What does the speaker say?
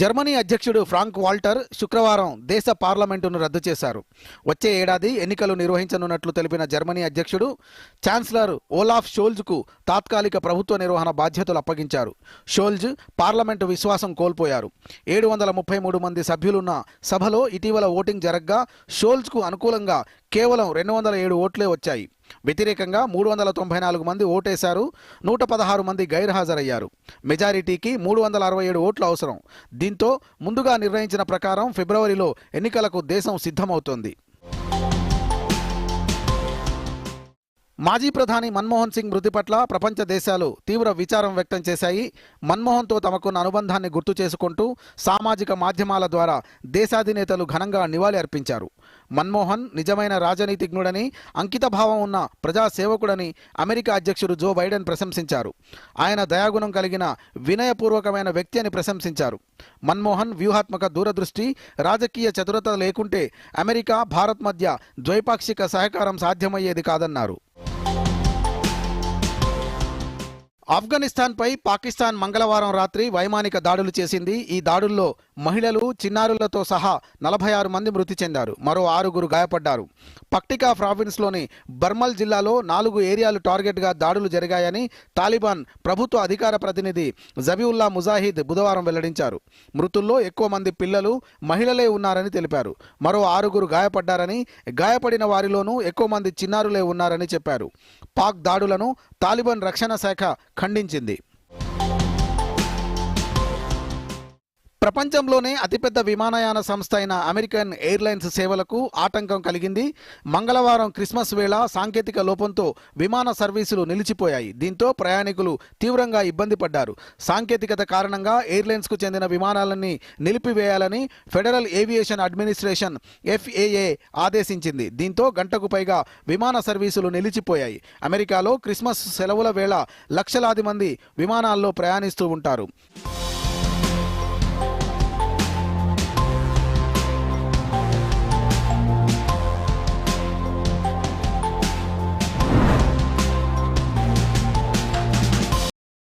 Germany అధ్యక్షుడు Frank Walter శుక్రవారం దేశ పార్లమెంటును రద్దు చేశారు. వచ్చే ఏడాది ఎన్నికలు నిర్వహించనున్నట్లు తెలిపిన జర్మనీ అధ్యక్షుడు ఛాన్సలర్ ఓలాఫ్ షోల్జ్కు తాత్కాలిక ప్రభుత్వ నిర్వహణ బాధ్యతలు అప్పగించారు. షోల్జ్ పార్లమెంటు విశ్వాసం కోల్పోయారు. ఏడు వందల ముప్పై మూడు మంది సభ్యులున్న సభలో ఇటీవల ఓటింగ్ జరగ్గా షోల్జ్కు అనుకూలంగా కేవలం రెండు వందల ఏడు ఓట్లే వచ్చాయి. వ్యతిరేకంగా మూడు వందల తొంభై నాలుగు మంది ఓటేశారు నూట పదహారు మంది గైర్హాజరయ్యారు. మెజారిటీకి మూడు వందల అరవై ఏడు ఓట్లు అవసరం. దీంతో ముందుగా నిర్ణయించిన ప్రకారం ఫిబ్రవరిలో ఎన్నికలకు దేశం సిద్ధమవుతోంది. మాజీ ప్రధాని మన్మోహన్ సింగ్ మృతి పట్ల ప్రపంచ దేశాలు తీవ్ర విచారం వ్యక్తం చేశాయి. మన్మోహన్తో తమకున్న అనుబంధాన్ని గుర్తు చేసుకుంటూ సామాజిక మాధ్యమాల ద్వారా దేశాధినేతలు ఘనంగా నివాళి అర్పించారు మన్మోహన్ నిజమైన రాజనీతిజ్ఞుడని అంకితభావం ఉన్న ప్రజాసేవకుడని అమెరికా అధ్యక్షుడు జో బైడెన్ ప్రశంసించారు. ఆయన దయాగుణం కలిగిన వినయపూర్వకమైన వ్యక్తి అని ప్రశంసించారు. మన్మోహన్ వ్యూహాత్మక దూరదృష్టి రాజకీయ చతురత లేకుంటే అమెరికా భారత్ మధ్య ద్వైపాక్షిక సహకారం సాధ్యమయ్యేది కాదన్నారు. ఆఫ్ఘనిస్తాన్పై పాకిస్తాన్ మంగళవారం రాత్రి వైమానిక దాడులు చేసింది. ఈ దాడుల్లో మహిళలు చిన్నారులతో సహా నలభై ఆరు మంది మృతి చెందారు. మరో ఆరుగురు గాయపడ్డారు. పక్టికా ప్రావిన్స్లోని బర్మల్ జిల్లాలో నాలుగు ఏరియాలు టార్గెట్గా దాడులు జరిగాయని తాలిబాన్ ప్రభుత్వ అధికార ప్రతినిధి జబీవుల్లా ముజాహిద్ బుధవారం వెల్లడించారు. మృతుల్లో ఎక్కువ మంది పిల్లలు మహిళలే ఉన్నారని తెలిపారు. మరో ఆరుగురు గాయపడ్డారని గాయపడిన వారిలోనూ ఎక్కువ మంది చిన్నారులే ఉన్నారని చెప్పారు. పాక్ దాడులను తాలిబాన్ రక్షణ శాఖ ఖండించింది. ప్రపంచంలోనే అతిపెద్ద విమానయాన సంస్థ అయిన అమెరికన్ ఎయిర్లైన్స్ సేవలకు ఆటంకం కలిగింది. మంగళవారం క్రిస్మస్ వేళ సాంకేతిక లోపంతో విమాన సర్వీసులు నిలిచిపోయాయి. దీంతో ప్రయాణికులు తీవ్రంగా ఇబ్బంది పడ్డారు. సాంకేతికత కారణంగా ఎయిర్లైన్స్కు చెందిన విమానాలన్నీ నిలిపివేయాలని ఫెడరల్ ఏవియేషన్ అడ్మినిస్ట్రేషన్ ఎఫ్ఏఏ ఆదేశించింది. దీంతో గంటకు పైగా విమాన సర్వీసులు నిలిచిపోయాయి. అమెరికాలో క్రిస్మస్ సెలవుల వేళ లక్షలాది మంది విమానాల్లో ప్రయాణిస్తూ ఉంటారు.